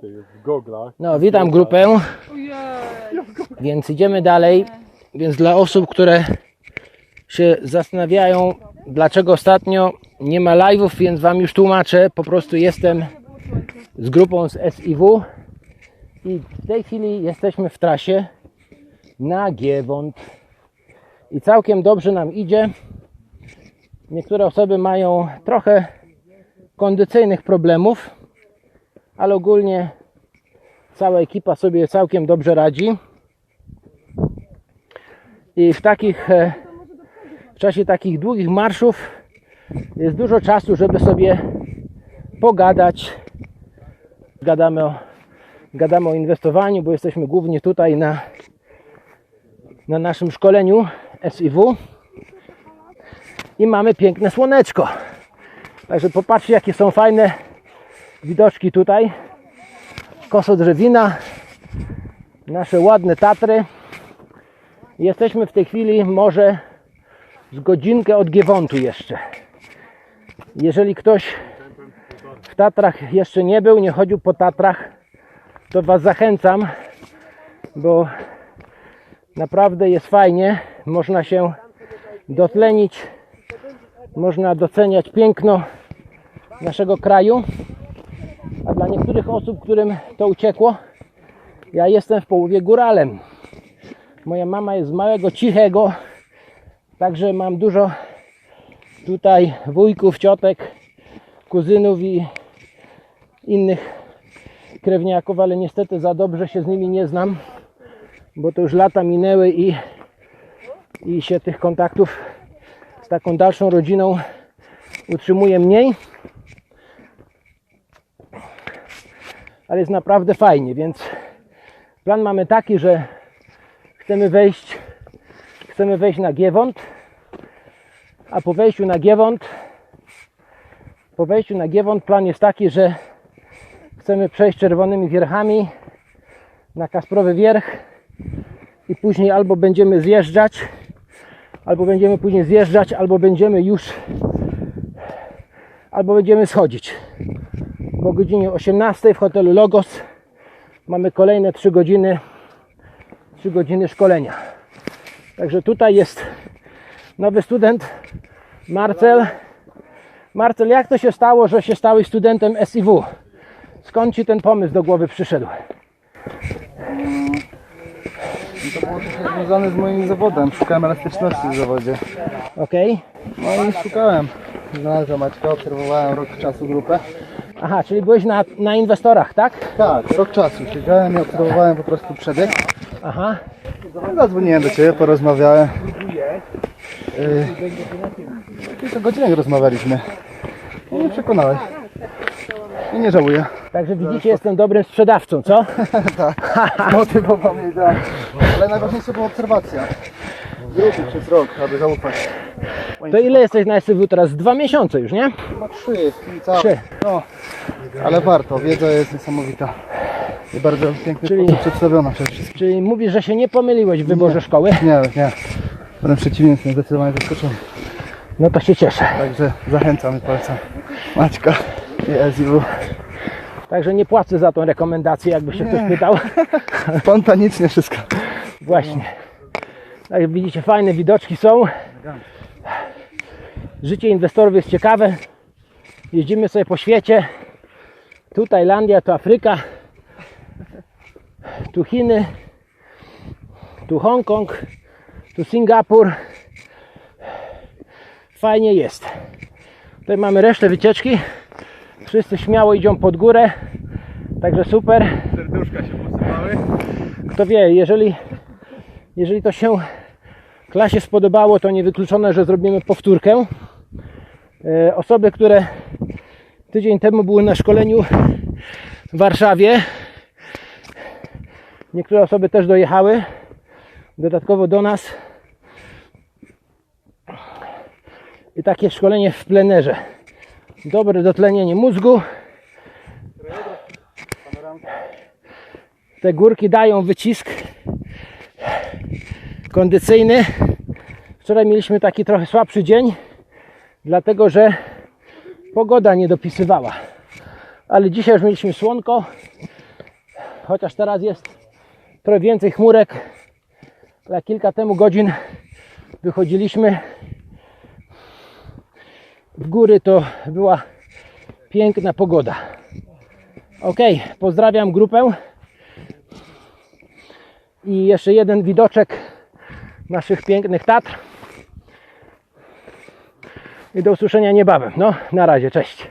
tych w goglach. No, witam grupę. Więc idziemy dalej. Więc dla osób, które się zastanawiają, dlaczego ostatnio nie ma live'ów, więc Wam już tłumaczę. Po prostu jestem z grupą z SIW i w tej chwili jesteśmy w trasie na Giewont. I całkiem dobrze nam idzie. Niektóre osoby mają trochę kondycyjnych problemów, ale ogólnie cała ekipa sobie całkiem dobrze radzi. I w takich e, w czasie takich długich marszów jest dużo czasu, żeby sobie pogadać. Gadamy o, gadamy o inwestowaniu, bo jesteśmy głównie tutaj na, na naszym szkoleniu SIW i mamy piękne słoneczko. Także popatrzcie, jakie są fajne widoczki tutaj. Kosodrzewina, nasze ładne Tatry. Jesteśmy w tej chwili może z godzinkę od Giewontu jeszcze. Jeżeli ktoś w Tatrach jeszcze nie był, nie chodził po Tatrach, to Was zachęcam, bo naprawdę jest fajnie. Można się dotlenić, można doceniać piękno naszego kraju. Dla niektórych osób, którym to uciekło, ja jestem w połowie góralem. Moja mama jest z małego, cichego, także mam dużo tutaj wujków, ciotek, kuzynów i innych krewniaków, ale niestety za dobrze się z nimi nie znam, bo to już lata minęły i, i się tych kontaktów z taką dalszą rodziną utrzymuje mniej. Ale jest naprawdę fajnie, więc plan mamy taki, że chcemy wejść chcemy wejść na Giewont, a po wejściu na Giewont po wejściu na Giewont plan jest taki, że chcemy przejść czerwonymi wierchami na Kasprowy Wierch i później albo będziemy zjeżdżać albo będziemy później zjeżdżać, albo będziemy już albo będziemy schodzić po godzinie 18 w hotelu Logos mamy kolejne 3 godziny 3 godziny szkolenia. Także tutaj jest nowy student Marcel. Marcel, jak to się stało, że się stałeś studentem SIW? Skąd ci ten pomysł do głowy przyszedł? To było też związane z moim zawodem. Szukałem elastyczności w zawodzie. Okej. No i szukałem. Znalazłem Maćka, obserwowałem rok czasu grupę. Aha, czyli byłeś na, na inwestorach, tak? Tak, rok czasu. Siedziałem i obserwowałem po prostu przebieg. Aha. Zadzwoniłem do Ciebie, porozmawiałem. Yy, kilka godzinek rozmawialiśmy. I mnie przekonałeś. I nie żałuję. Także widzicie, jestem dobrym sprzedawcą, co? tak, motywował mnie tak. Ale najważniejsza była obserwacja. Grupy przez rok, aby zaufać. To ile jesteś na SIW teraz? Dwa miesiące już, nie? Chyba trzy, niecałe. Trzy. No, ale warto, wiedza jest niesamowita. I bardzo piękny Czyli- sposób przedstawiona przede wszystkim. Czyli mówisz, że się nie pomyliłeś w wyborze szkoły? Nie, nie. Wręcz przeciwnie, jestem zdecydowanie zaskoczony. No to się cieszę. Także zachęcam i polecam Maćka i SIW. Także nie płacę za tą rekomendację, jakby się ktoś pytał. Spontanicznie wszystko. Właśnie. Tak jak widzicie, fajne widoczki są. Życie inwestorów jest ciekawe. Jeździmy sobie po świecie. Tu Tajlandia, tu Afryka. Tu Chiny. Tu Hongkong. Tu Singapur. Fajnie jest. Tutaj mamy resztę wycieczki. Wszyscy śmiało idą pod górę. Także super. Serduszka się posypały. Kto wie, jeżeli, jeżeli to się klasie spodobało, to niewykluczone, że zrobimy powtórkę. E, Osoby, które tydzień temu były na szkoleniu w Warszawie, niektóre osoby też dojechały dodatkowo do nas. I takie szkolenie w plenerze. Dobre dotlenienie mózgu. Te górki dają wycisk kondycyjny. Wczoraj mieliśmy taki trochę słabszy dzień, dlatego że pogoda nie dopisywała. ale dzisiaj już mieliśmy słonko, chociaż teraz jest trochę więcej chmurek. Ale kilka temu godzin wychodziliśmy w góry, to była piękna pogoda. Ok, pozdrawiam grupę. I jeszcze jeden widoczek naszych pięknych Tatr. I do usłyszenia niebawem. No, na razie, cześć.